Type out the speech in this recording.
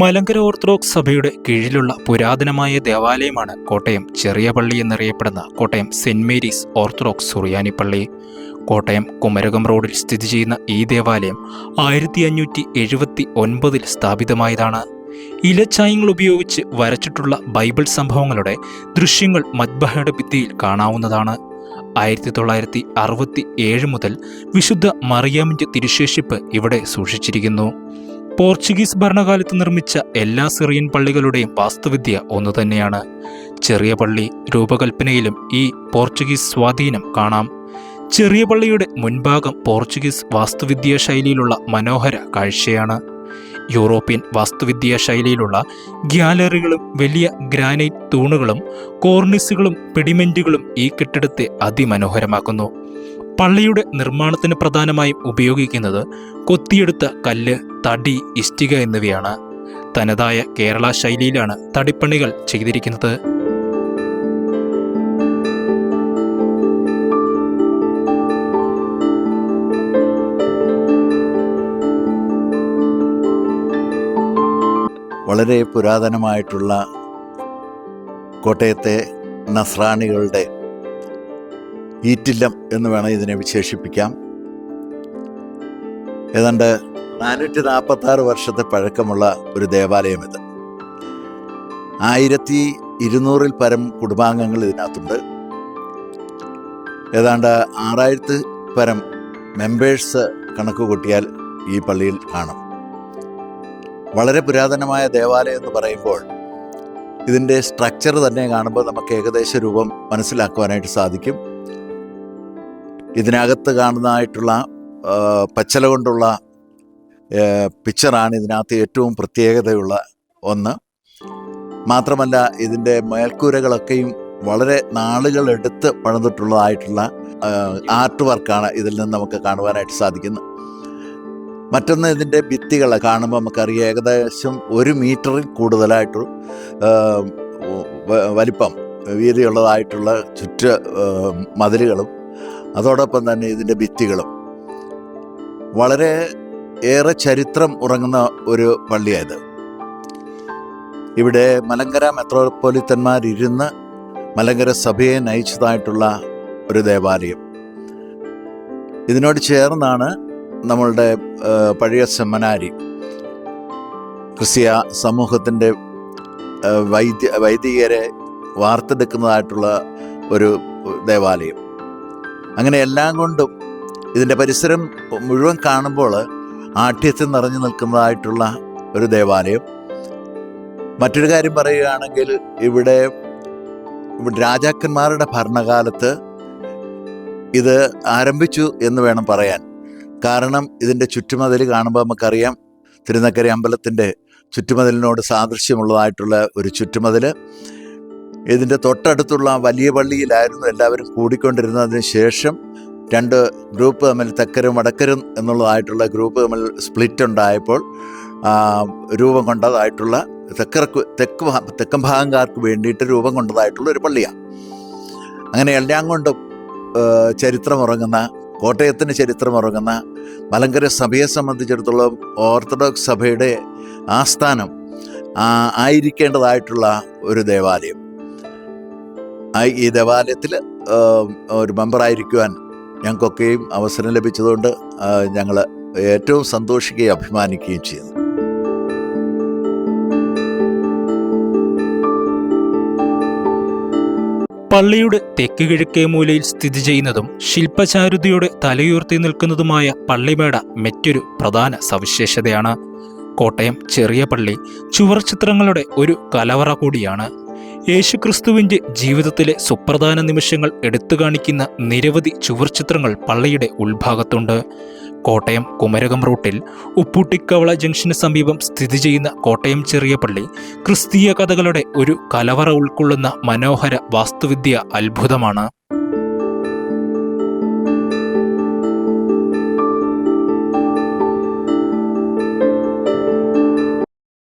Malankara orthodox സഭയുടെ കീഴിലുള്ള പുരാതനമായ ദേവാലയമാണ് കോട്ടയം. ചെറിയ പള്ളി എന്നറിയപ്പെടുന്ന Kottayam saint Mary's orthodox Suriyani പള്ളി. കോട്ടയം കുമരകം റോഡിൽ സ്ഥിതി ചെയ്യുന്ന ഈ ദേവാലയം ആയിരത്തി അഞ്ഞൂറ്റി എഴുപത്തി ഒൻപതിൽ സ്ഥാപിതമായതാണ്. ഇലച്ചായങ്ങൾ ഉപയോഗിച്ച് വരച്ചിട്ടുള്ള ബൈബിൾ സംഭവങ്ങളുടെ ദൃശ്യങ്ങൾ മദ്ബഹയുടെ ഭിത്തിയിൽ കാണാവുന്നതാണ്. ആയിരത്തി തൊള്ളായിരത്തി അറുപത്തി ഏഴ് മുതൽ വിശുദ്ധ മറിയാമിന്റെ തിരുശേഷിപ്പ് ഇവിടെ സൂക്ഷിച്ചിരിക്കുന്നു. പോർച്ചുഗീസ് ഭരണകാലത്ത് നിർമ്മിച്ച എല്ലാ സിറിയൻ പള്ളികളുടെയും വാസ്തുവിദ്യ ഒന്നുതന്നെയാണ് ചെറിയ പള്ളി രൂപകൽപ്പനയിലും ഈ പോർച്ചുഗീസ് സ്വാധീനം കാണാം. ചെറിയ പള്ളിയുടെ മുൻഭാഗം പോർച്ചുഗീസ് വാസ്തുവിദ്യാ ശൈലിയിലുള്ള മനോഹര കാഴ്ചയാണ്. യൂറോപ്യൻ വാസ്തുവിദ്യാ ശൈലിയിലുള്ള ഗ്യാലറികളും വലിയ ഗ്രാനൈറ്റ് തൂണുകളും കോർണിസുകളും പെഡിമെന്റുകളും ഈ കെട്ടിടത്തെ അതിമനോഹരമാക്കുന്നു. പള്ളിയുടെ നിർമ്മാണത്തിന് പ്രധാനമായും ഉപയോഗിക്കുന്നത് കൊത്തിയെടുത്ത കല്ല് തടി ഇഷ്ടിക എന്നിവയാണ്. തനതായ കേരള ശൈലിയിലാണ് തടിപ്പണികൾ ചെയ്തിരിക്കുന്നത്. വളരെ പുരാതനമായിട്ടുള്ള കോട്ടയത്തെ നസ്രാണികളുടെ ഈറ്റില്ലം എന്ന് വേണം ഇതിനെ വിശേഷിപ്പിക്കാം. ഏതാണ്ട് നാനൂറ്റി നാൽപ്പത്തി ആറ് വർഷത്തെ പഴക്കമുള്ള ഒരു ദേവാലയം ഇത് ആയിരത്തി ഇരുന്നൂറിൽ പരം കുടുംബാംഗങ്ങൾ ഇതിനകത്തുണ്ട്. ഏതാണ്ട് ആറായിരത്തി പരം മെമ്പേഴ്സ് കണക്ക് കൂട്ടിയാൽ ഈ പള്ളിയിൽ കാണും. വളരെ പുരാതനമായ ദേവാലയം എന്ന് പറയുമ്പോൾ ഇതിന്റെ സ്ട്രക്ചർ തന്നെ കാണുമ്പോൾ നമുക്ക് ഏകദേശ രൂപം മനസ്സിലാക്കുവാനായിട്ട് സാധിക്കും. ഇതിനകത്ത് കാണുന്നതായിട്ടുള്ള പച്ചല കൊണ്ടുള്ള പിക്ചറാണ് ഇതിനകത്ത് ഏറ്റവും പ്രത്യേകതയുള്ള ഒന്ന്. മാത്രമല്ല ഇതിന്റെ മേൽക്കൂരകളൊക്കെയും വളരെ നാളുകൾ എടുത്ത് പണിതിട്ടുള്ളതായിട്ടുള്ള ആർട്ട് വർക്കാണ് ഇതിൽ നിന്ന് നമുക്ക് കാണുവാനായിട്ട് സാധിക്കുന്നത്. മറ്റൊന്ന് ഇതിന്റെ ഭിത്തികൾ കാണുമ്പോൾ നമുക്കറിയാം ഏകദേശം ഒരു മീറ്ററിൽ കൂടുതലായിട്ട് വലിപ്പം വീതിയുള്ളതായിട്ടുള്ള ചുറ്റ മതിലുകളും അതോടൊപ്പം തന്നെ ഇതിന്റെ ഭിത്തികളും. വളരെ ഏറെ ചരിത്രം ഉറങ്ങുന്ന ഒരു പള്ളിയായത്. ഇവിടെ മലങ്കര മെത്രോപൊലിത്തന്മാരിരുന്ന് മലങ്കര സഭയെ നയിച്ചതായിട്ടുള്ള ഒരു ദേവാലയം. ഇതിനോട് ചേർന്നാണ് നമ്മളുടെ പഴയ സെമനാരി. ക്രിസ്തീയ സമൂഹത്തിന്റെ വൈദ്യ വൈദികരെ വാർത്തെടുക്കുന്നതായിട്ടുള്ള ഒരു ദേവാലയം. അങ്ങനെ എല്ലാം കൊണ്ടും ഇതിന്റെ പരിസരം മുഴുവൻ കാണുമ്പോൾ ആഠ്യത്തിൽ നിറഞ്ഞു നിൽക്കുന്നതായിട്ടുള്ള ഒരു ദേവാലയം. മറ്റൊരു കാര്യം പറയുകയാണെങ്കിൽ ഇവിടെ രാജാക്കന്മാരുടെ ഭരണകാലത്ത് ഇത് ആരംഭിച്ചു എന്ന് വേണം പറയാൻ. കാരണം ഇതിന്റെ ചുറ്റുമതിൽ കാണുമ്പോൾ നമുക്കറിയാം തിരുനക്കര അമ്പലത്തിന്റെ ചുറ്റുമതിലിനോട് സാദൃശ്യമുള്ളതായിട്ടുള്ള ഒരു ചുറ്റുമതിൽ ഇതിന്റെ തൊട്ടടുത്തുള്ള വലിയ പള്ളിയിലായിരുന്നു എല്ലാവരും കൂടിക്കൊണ്ടിരുന്നതിന് ശേഷം രണ്ട് ഗ്രൂപ്പ് തമ്മിൽ തെക്കരും വടക്കരും എന്നുള്ളതായിട്ടുള്ള ഗ്രൂപ്പ് തമ്മിൽ സ്പ്ലിറ്റ് ഉണ്ടായപ്പോൾ രൂപം കൊണ്ടതായിട്ടുള്ള തെക്കർക്ക് തെക്ക് തെക്കൻ ഭാഗംകാർക്ക് വേണ്ടിയിട്ട് രൂപം കൊണ്ടതായിട്ടുള്ള ഒരു പള്ളിയാണ് അങ്ങനെ എല്ലാം കൊണ്ടും ചരിത്രമുറങ്ങുന്ന കോട്ടയത്തിന് ചരിത്രമുറങ്ങുന്ന മലങ്കര സഭയെ സംബന്ധിച്ചിടത്തോളം ഓർത്തഡോക്സ് സഭയുടെ ആസ്ഥാനം ആയിരിക്കേണ്ടതായിട്ടുള്ള ഒരു ദേവാലയം. ഈ ദേവാലയത്തിൽ ഒരു മെമ്പറായിരിക്കുവാൻ ഞങ്ങൾക്കൊക്കെയും അവസരം ലഭിച്ചതുകൊണ്ട് ഞങ്ങൾ ഏറ്റവും സന്തോഷിക്കുകയും അഭിമാനിക്കുകയും ചെയ്യുന്നു. പള്ളിയുടെ തെക്ക് കിഴക്കേ മൂലയിൽ സ്ഥിതി ചെയ്യുന്നതും ശില്പചാരുതയോടെ തലയുയർത്തി നിൽക്കുന്നതുമായ പള്ളിമേട മറ്റൊരു പ്രധാന സവിശേഷതയാണ്. കോട്ടയം ചെറിയ പള്ളി ചുവർ ചിത്രങ്ങളുടെ ഒരു കലവറ കൂടിയാണ്. യേശുക്രിസ്തുവിന്റെ ജീവിതത്തിലെ സുപ്രധാന നിമിഷങ്ങൾ എടുത്തു കാണിക്കുന്ന നിരവധി ചുവർ ചിത്രങ്ങൾ പള്ളിയുടെ ഉൾഭാഗത്തുണ്ട്. കോട്ടയം കുമരകം റൂട്ടിൽ ഉപ്പൂട്ടിക്കവള ജംഗ്ഷന് സമീപം സ്ഥിതി ചെയ്യുന്ന കോട്ടയം ചെറിയ പള്ളി ക്രിസ്തീയ കഥകളുടെ ഒരു കലവറ ഉൾക്കൊള്ളുന്ന മനോഹര വാസ്തുവിദ്യ അത്ഭുതമാണ്.